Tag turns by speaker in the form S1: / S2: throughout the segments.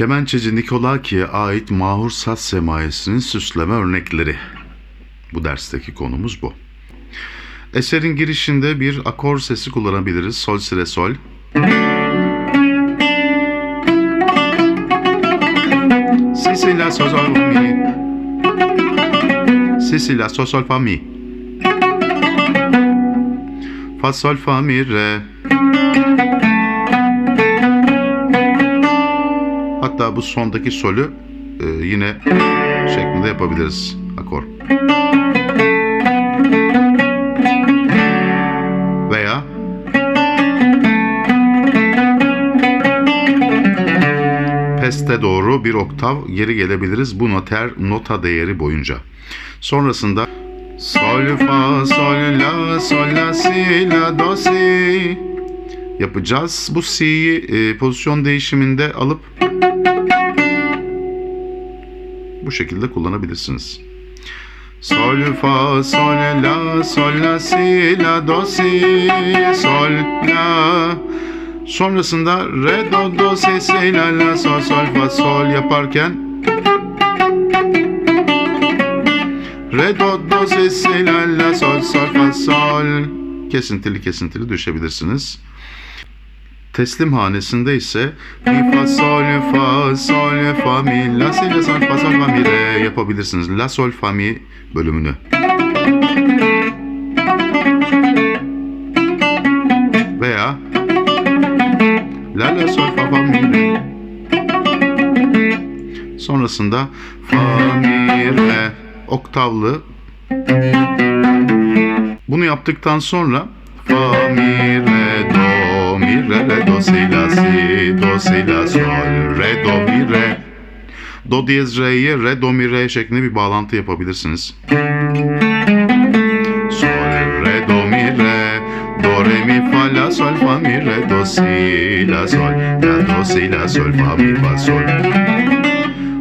S1: Kemençeci Nikolaki'ye ait mahur saz semayesinin süsleme örnekleri. Bu dersteki konumuz bu. Eserin girişinde bir akor sesi kullanabiliriz. Sol, si, re, sol. Si, si, la, sol, sol, mi. Si, si, la, sol, sol, fa, mi. Fa, sol, fa, mi, re. Hatta bu sondaki solü e, yine şeklinde yapabiliriz akor. Veya peste doğru bir oktav geri gelebiliriz bu noter nota değeri boyunca. Sonrasında sol fa sol la sol la si la do si yapacağız. Bu si'yi e, pozisyon değişiminde alıp bu şekilde kullanabilirsiniz. Sol fa sol la sol la si la do si sol la Sonrasında re do do si si la la sol sol fa sol yaparken re do do si si la la sol sol fa sol kesintili kesintili düşebilirsiniz. Teslim hanesinde ise mi fa sol fa sol fa mi la si la sol fa sol fa mi re yapabilirsiniz. La sol fa mi bölümünü. Veya la la sol fa fa mi re. Sonrasında fa mi re oktavlı. Bunu yaptıktan sonra fa mi re do mi re re do si la si do si la sol re do mi re do diyez re'ye re do mi re şeklinde bir bağlantı yapabilirsiniz. Sol re do mi re do re mi fa la sol fa mi re do si la sol la do si la sol fa mi fa sol.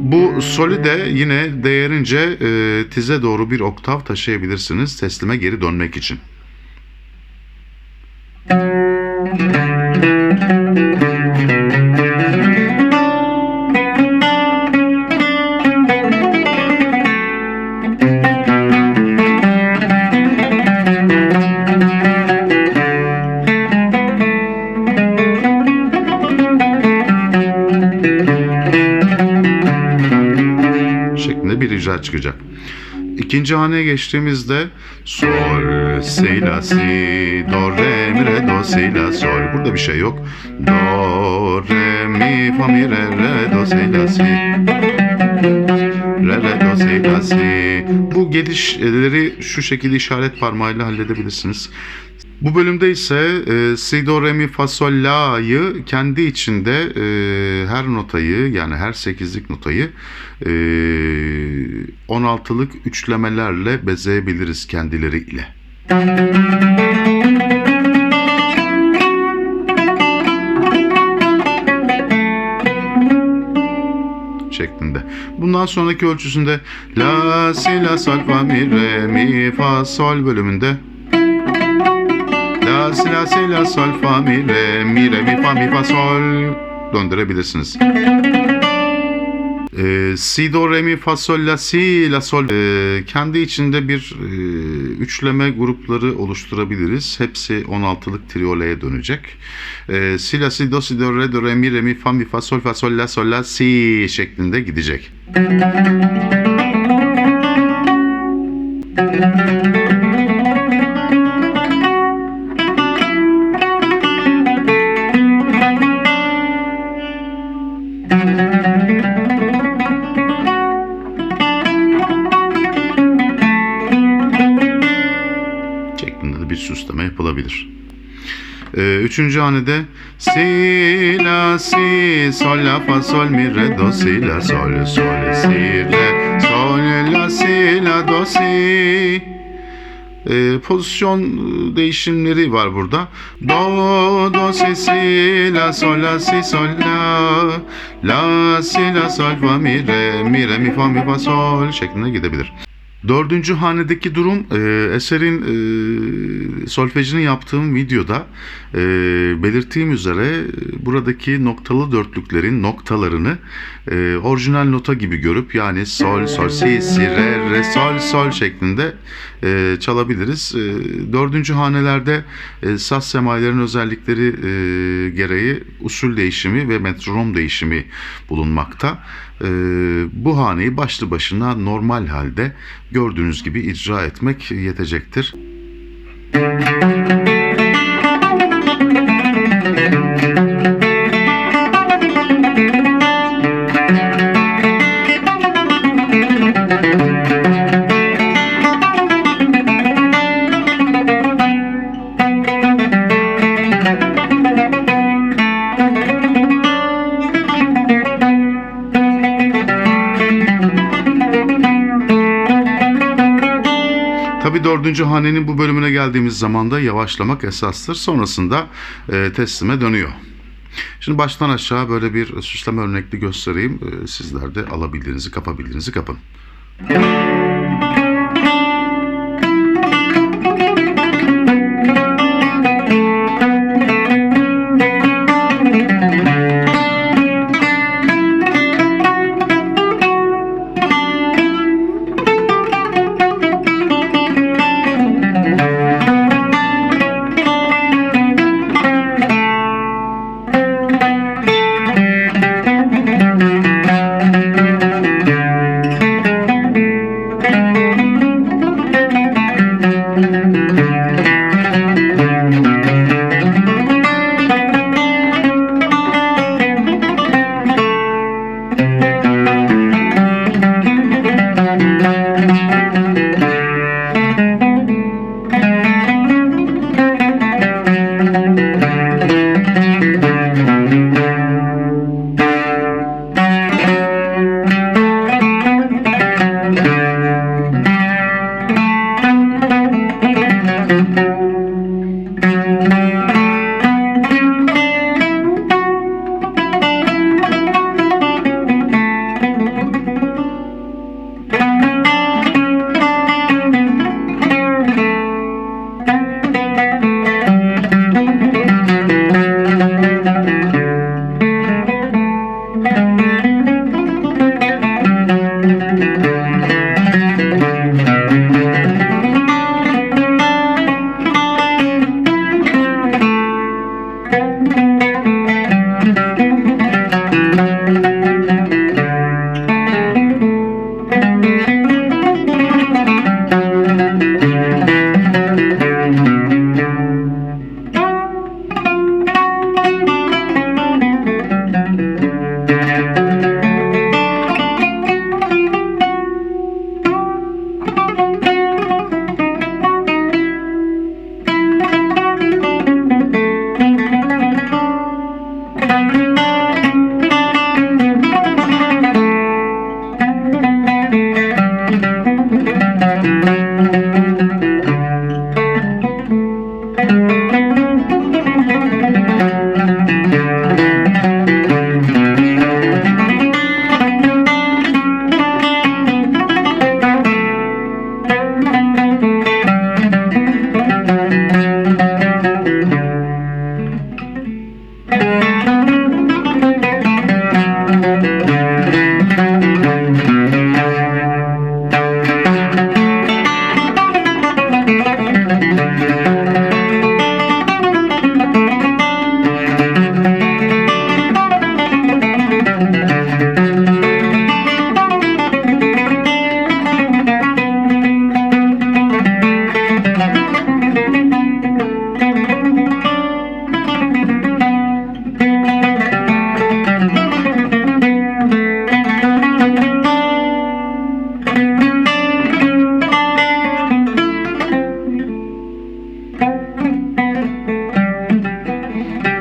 S1: Bu solü de yine değerince e, tize doğru bir oktav taşıyabilirsiniz teslime geri dönmek için. Çıkacak. İkinci haneye geçtiğimizde sol, si, la, si, do, re, mi, re, do, si, la, sol. Burada bir şey yok. Do, re, mi, fa, mi, re, re, do, si, la, si. Re, re, do, si, la, si. Bu gelişleri şu şekilde işaret parmağıyla halledebilirsiniz. Bu bölümde ise e, si, do, re, mi, fa, sol, la'yı kendi içinde e, her notayı yani her sekizlik notayı e, 16'lık üçlemelerle bezeyebiliriz kendileriyle. şeklinde. Bundan sonraki ölçüsünde la si la sol fa mi re mi fa sol bölümünde La si la si la sol fa mi re mi re mi fa mi fa sol döndürebilirsiniz. E, si do re mi fa sol la si la sol e, kendi içinde bir e, üçleme grupları oluşturabiliriz. Hepsi 16'lık trioleye dönecek. E, si la si do si do re do re mi re mi fa mi fa sol fa sol la sol la si şeklinde gidecek. şeklinde üçüncü hanede si la si sol la fa sol mi re do si la sol sol si re sol la si la do si Ee, pozisyon değişimleri var burada. Do, do, si, si, la, sol, la, si, sol, la, la, si, la, sol, fa, mi, re, mi, re, mi, fa, mi, fa, sol şeklinde gidebilir. Dördüncü hanedeki durum e, eserin e, solfejini yaptığım videoda e, belirttiğim üzere e, buradaki noktalı dörtlüklerin noktalarını e, orijinal nota gibi görüp yani sol, sol, si, si, re, re, sol, sol şeklinde e, çalabiliriz. E, dördüncü hanelerde e, saz semailerin özellikleri e, gereği usul değişimi ve metronom değişimi bulunmakta. E, bu haneyi başlı başına normal halde gördüğünüz gibi icra etmek yetecektir. Tabi dördüncü hanenin bu bölümüne geldiğimiz zaman da yavaşlamak esastır. Sonrasında e, teslime dönüyor. Şimdi baştan aşağı böyle bir süsleme örnekli göstereyim. E, sizler de alabildiğinizi, kapabildiğinizi kapın.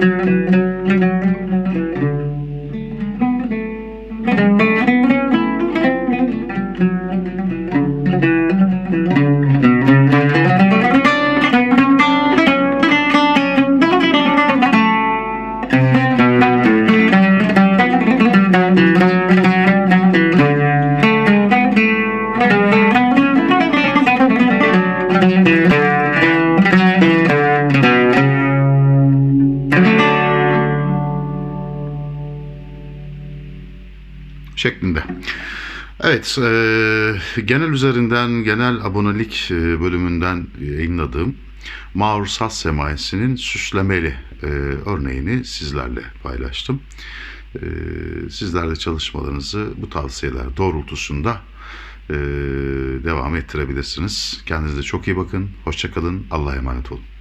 S1: Thank you. E, genel üzerinden, genel abonelik e, bölümünden yayınladığım Maur Saz Semaisi'nin süslemeli e, örneğini sizlerle paylaştım. E, sizler de çalışmalarınızı bu tavsiyeler doğrultusunda e, devam ettirebilirsiniz. Kendinize çok iyi bakın, hoşçakalın, Allah'a emanet olun.